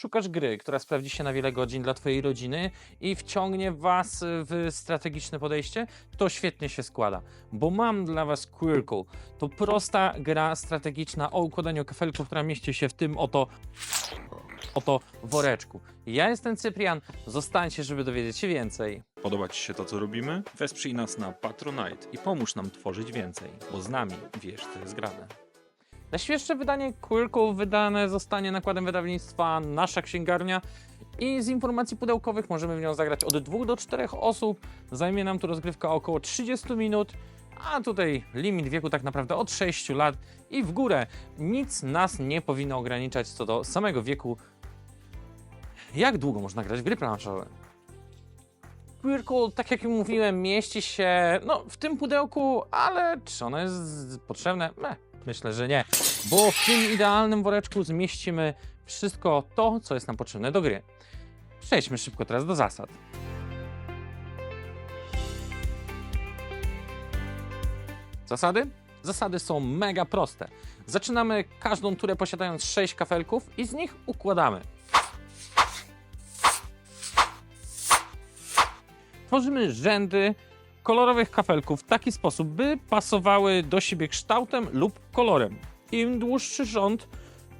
Szukasz gry, która sprawdzi się na wiele godzin dla Twojej rodziny i wciągnie Was w strategiczne podejście? To świetnie się składa, bo mam dla Was Quirkle. To prosta gra strategiczna o układaniu kafelków, która mieści się w tym oto oto woreczku. Ja jestem Cyprian, zostańcie, żeby dowiedzieć się więcej. Podoba Ci się to, co robimy? Wesprzyj nas na Patronite i pomóż nam tworzyć więcej, bo z nami wiesz, co jest grane. Najświeższe wydanie Quirku wydane zostanie nakładem wydawnictwa Nasza Księgarnia i z informacji pudełkowych możemy w nią zagrać od 2 do 4 osób. Zajmie nam tu rozgrywka około 30 minut, a tutaj limit wieku tak naprawdę od 6 lat i w górę. Nic nas nie powinno ograniczać co do samego wieku. Jak długo można grać w gry planszowe? Quirkle, tak jak mówiłem, mieści się no, w tym pudełku, ale czy ono jest potrzebne? Meh, myślę, że nie. Bo w tym idealnym woreczku zmieścimy wszystko to, co jest nam potrzebne do gry. Przejdźmy szybko teraz do zasad. Zasady? Zasady są mega proste. Zaczynamy każdą turę posiadając 6 kafelków i z nich układamy. Tworzymy rzędy kolorowych kafelków w taki sposób, by pasowały do siebie kształtem lub kolorem. Im dłuższy rząd,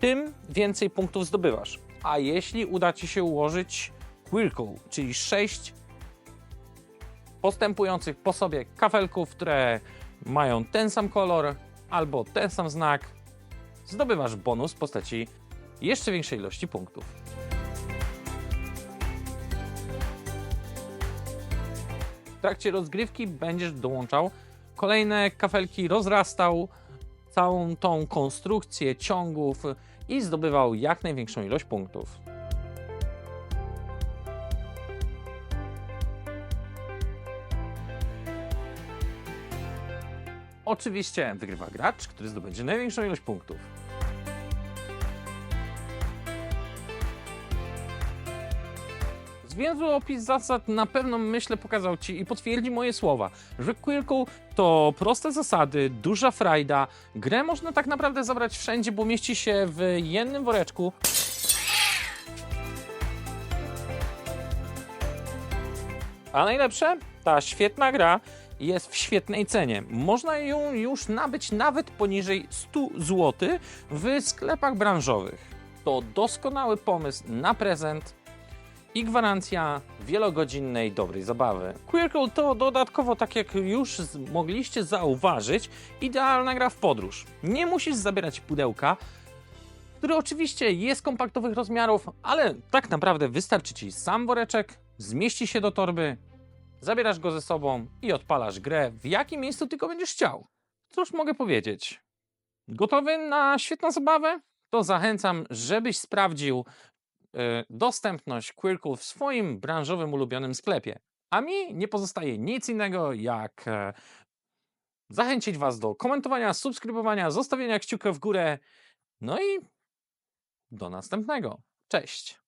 tym więcej punktów zdobywasz. A jeśli uda Ci się ułożyć Quirkle, czyli 6 postępujących po sobie kafelków, które mają ten sam kolor albo ten sam znak, zdobywasz bonus w postaci jeszcze większej ilości punktów. W trakcie rozgrywki będziesz dołączał kolejne kafelki, rozrastał całą tą konstrukcję ciągów i zdobywał jak największą ilość punktów. Oczywiście wygrywa gracz, który zdobędzie największą ilość punktów. Zwięzły opis zasad na pewno myślę pokazał Ci i potwierdzi moje słowa, że Quirkle to proste zasady, duża frajda, grę można tak naprawdę zabrać wszędzie, bo mieści się w jednym woreczku. A najlepsze, ta świetna gra jest w świetnej cenie. Można ją już nabyć nawet poniżej 100 zł w sklepach branżowych. To doskonały pomysł na prezent i gwarancja wielogodzinnej dobrej zabawy. Quirkle to dodatkowo, tak jak już mogliście zauważyć, idealna gra w podróż. Nie musisz zabierać pudełka, który oczywiście jest kompaktowych rozmiarów, ale tak naprawdę wystarczy ci sam woreczek, zmieści się do torby, zabierasz go ze sobą i odpalasz grę w jakim miejscu tylko będziesz chciał. Cóż mogę powiedzieć? Gotowy na świetną zabawę? To zachęcam, żebyś sprawdził dostępność Quirkle w swoim branżowym ulubionym sklepie. A mi nie pozostaje nic innego jak e, zachęcić Was do komentowania, subskrybowania, zostawienia kciuka w górę. No i do następnego. Cześć!